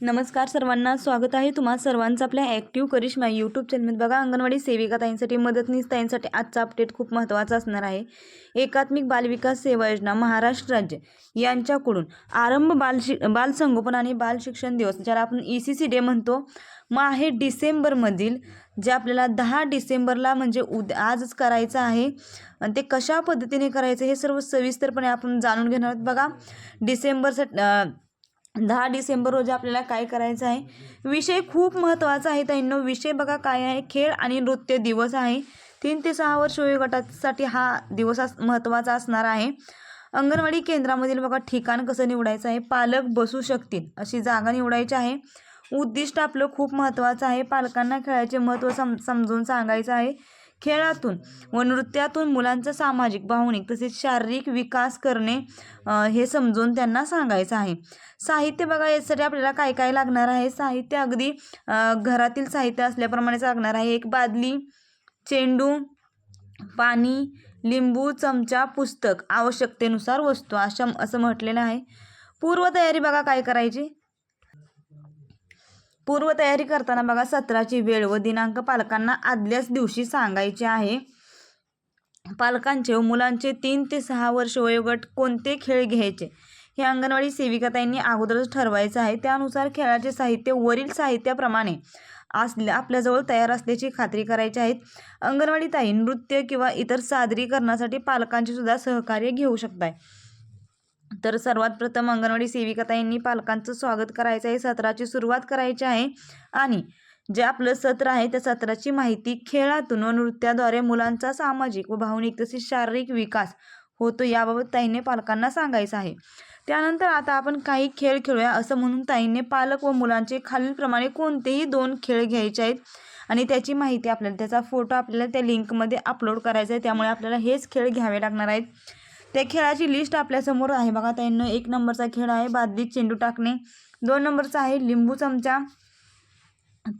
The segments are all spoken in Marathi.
नमस्कार सर्वांना स्वागत आहे तुम्हा सर्वांचं आपल्या ॲक्टिव्ह करिश्मा यूट्यूब चॅनलमध्ये बघा अंगणवाडी सेविका ताईंसाठी मदतनीस ताईंसाठी आजचा अपडेट खूप महत्त्वाचा असणार आहे. एकात्मिक बालविकास सेवा योजना महाराष्ट्र राज्य यांच्याकडून आरंभ बाल शि बालसंगोपन आणि बाल शिक्षण दिवस ज्याला आपण ई सी सी डे म्हणतो. मग आहे डिसेंबरमधील जे आपल्याला दहा डिसेंबरला म्हणजे उद्या आजच करायचं आहे. आणि ते कशा पद्धतीने करायचं हे सर्व सविस्तरपणे आपण जाणून घेणार आहोत. बघा डिसेंबरसाठी दहा डिसेंबर रोजी आपल्याला काय करायचं आहे? विषय खूप महत्त्वाचा आहे ताईंनो. विषय बघा काय आहे? खेळ आणि नृत्य दिवस आहे. तीन ते सहा वर्ष वयोगटासाठी हा दिवस अस महत्त्वाचा असणार आहे. अंगणवाडी केंद्रामधील बघा ठिकाण कसं निवडायचं आहे? पालक बसू शकतील अशी जागा निवडायची आहे. उद्दिष्ट आपलं खूप महत्त्वाचं आहे. पालकांना खेळाचे महत्त्व सम समजून सांगायचं आहे. खेळातून व नृत्यातून मुलांचा सामाजिक भावनिक तसेच शारीरिक विकास करणे हे समजून त्यांना सांगायचं आहे. साहित्य बघा यासाठी आपल्याला काय काय लागणार आहे? साहित्य अगदी घरातील साहित्य असल्याप्रमाणेच लागणार आहे. एक बादली चेंडू पाणी लिंबू चमचा पुस्तक आवश्यकतेनुसार वस्तू अशा असं म्हटलेलं आहे. पूर्वतयारी बघा काय करायची? पूर्वतयारी करताना बघा सत्राची वेळ व दिनांक पालकांना आदल्याच दिवशी सांगायचे आहे. पालकांचे व मुलांचे तीन ते सहा वर्ष वयोगट कोणते खेळ घ्यायचे? हे अंगणवाडी सेविकाताईंनी अगोदरच ठरवायचं आहे. त्यानुसार खेळाचे साहित्य वरील साहित्याप्रमाणे असल्या आपल्याजवळ तयार असल्याची खात्री करायची आहेत अंगणवाडी ताई नृत्य किंवा इतर सादरीकरणासाठी पालकांचे सुद्धा सहकार्य घेऊ शकताय. तर सर्वात प्रथम अंगणवाडी सेविकाताईंनी पालकांचं स्वागत करायचं आहे. सत्राची सुरुवात करायची आहे. आणि जे आपलं सत्र आहे त्या सत्राची माहिती खेळातून व नृत्याद्वारे मुलांचा सामाजिक व भावनिक तसेच शारीरिक विकास होतो याबाबत ताईने पालकांना सांगायचं आहे. त्यानंतर आता आपण काही खेळ खेळूया. असं म्हणून ताईने पालक व मुलांचे खालीलप्रमाणे कोणतेही दोन खेळ घ्यायचे आहेत आणि त्याची माहिती आपल्याला त्याचा फोटो आपल्याला त्या लिंकमध्ये अपलोड करायचा आहे. त्यामुळे आपल्याला हेच खेळ घ्यावे लागणार आहेत. त्या खेळाची लिस्ट आपल्यासमोर आहे. बघा त्यांना एक नंबरचा खेळ आहे बादलीत चेंडू टाकणे. दोन नंबरचा आहे लिंबू चमचा.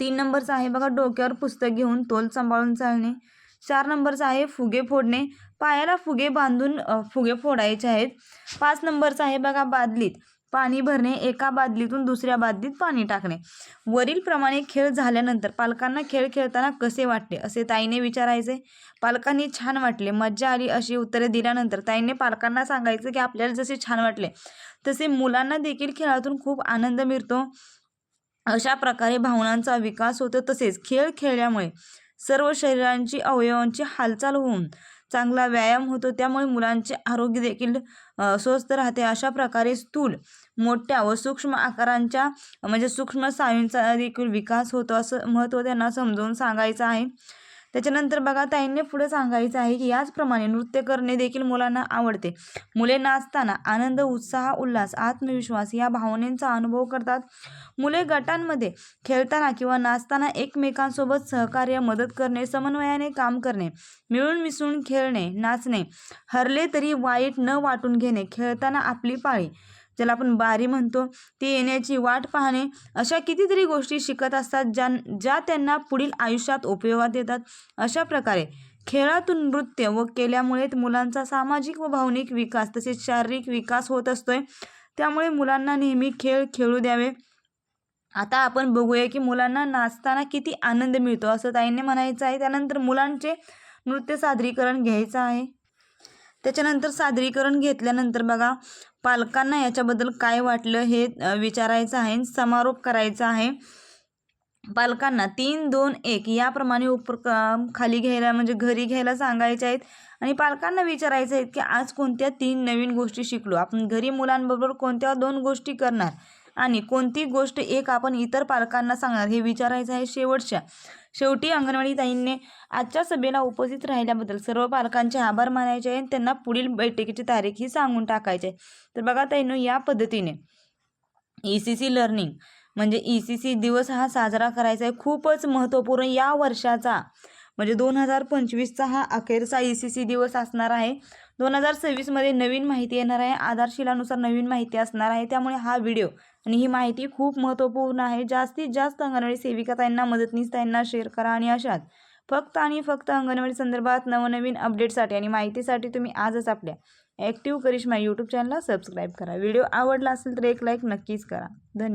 तीन नंबरचा आहे बघा डोक्यावर पुस्तक घेऊन तोल सांभाळून चालणे. चार नंबरचा आहे फुगे फोडणे. पायाला फुगे बांधून फुगे फोडायचे आहेत. पाच नंबरचा आहे बघा बादलीत. पाणी भरणे एका बादलीतून दुसऱ्या बादलीत पाणी टाकणे. वरीलप्रमाणे खेळ झाल्यानंतर पालकांना खेळ खेळताना कसे वाटले असे ताईने विचारायचे. पालकांनी छान वाटले. मज्जा आली अशी उत्तरे दिल्यानंतर ताईने पालकांना सांगायचं की आपल्याला जसे छान वाटले तसे मुलांना देखील खेळातून खूप आनंद मिळतो. अशा प्रकारे भावनांचा विकास होतो तसेच खेळ खेळल्यामुळे सर्व शरीरांची अवयवांची हालचाल होऊन चांगला व्यायाम होतो त्यामुळे मुलांचे आरोग्य देखील स्वस्थ राहते. अशा प्रकारे स्थूल मोठ्या व सूक्ष्म आकारांच्या म्हणजे सूक्ष्म स्नायूंचा देखील विकास होतो असं महत्त्व त्यांना समजावून सांगायचं आहे. त्याच्यानंतर बघा ताईंनी पुढे सांगायचं आहे की याचप्रमाणे नृत्य करणे देखील मुलांना आवडते. मुले नाचताना आनंद उत्साह उल्हास आत्मविश्वास या भावनेचा अनुभव करतात. मुले गटांमध्ये खेळताना किंवा नाचताना एकमेकांसोबत सहकार्य मदत करणे समन्वयाने काम करणे मिळून मिसळून खेळणे नाचणे हरले तरी वाईट न वाटून घेणे खेळताना आपली पाळी ज्याला आपण बारी म्हणतो ती येण्याची वाट पाहणे अशा कितीतरी गोष्टी शिकत असतात ज्या ज्या त्यांना पुढील आयुष्यात उपयोगात येतात. अशा प्रकारे खेळातून नृत्य व केल्यामुळे मुलांचा सामाजिक व भावनिक विकास तसेच शारीरिक विकास होत असतोय. त्यामुळे मुलांना नेहमी खेळ खेळू द्यावे. आता आपण बघूया की मुलांना नाचताना किती आनंद मिळतो असं ताईंनी म्हणायचं आहे. त्यानंतर मुलांचे नृत्य सादरीकरण घ्यायचं आहे. त्याच्यानंतर सादरीकरण घेतल्यानंतर बघा पालकांना याच्याबद्दल काय वाटलं हे विचारायचं आहे समारोप करायचा आहे. पालकांना तीन दोन एक याप्रमाणे उपक्रम खाली घ्यायला म्हणजे घरी घ्यायला सांगायचे आहेत. आणि पालकांना विचारायचं आहेत की आज कोणत्या तीन नवीन गोष्टी शिकलो? आपण घरी मुलांबरोबर कोणत्या दोन गोष्टी करणार? आणि कोणती गोष्ट एक आपण इतर पालकांना सांगणार हे विचारायचं आहे शेवटच्या. शेवटी अंगणवाडी ताईंनी आजच्या सभेला उपस्थित राहिल्याबद्दल सर्व पालकांचे आभार मानायचे आहे आणि त्यांना पुढील बैठकीची तारीख ही सांगून टाकायची आहे. तर बघा ताईनो या पद्धतीने ई सी सी लर्निंग म्हणजे ई सी सी दिवस हा साजरा करायचा आहे. खूपच महत्त्वपूर्ण या वर्षाचा म्हणजे दोन हजार पंचवीसचा हा अखेरचा ई सी सी दिवस असणार आहे. दोन हजार सव्वीसमध्ये नवीन माहिती येणार आहे. आधारशिलानुसार नवीन माहिती असणार आहे. त्यामुळे हा व्हिडिओ आणि ही माहिती खूप महत्त्वपूर्ण आहे. जास्तीत जास्त अंगणवाडी सेविका त्यांना मदतनीस त्यांना शेअर करा आणि अशात फक्त आणि फक्त अंगणवाडी संदर्भात नवनवीन अपडेटसाठी आणि माहितीसाठी तुम्ही आजच आपल्या ॲक्टिव्ह करिश्मा यूट्यूब चॅनलला सबस्क्राईब करा. व्हिडिओ आवडला असेल तर एक लाईक नक्कीच करा. धन्यवाद.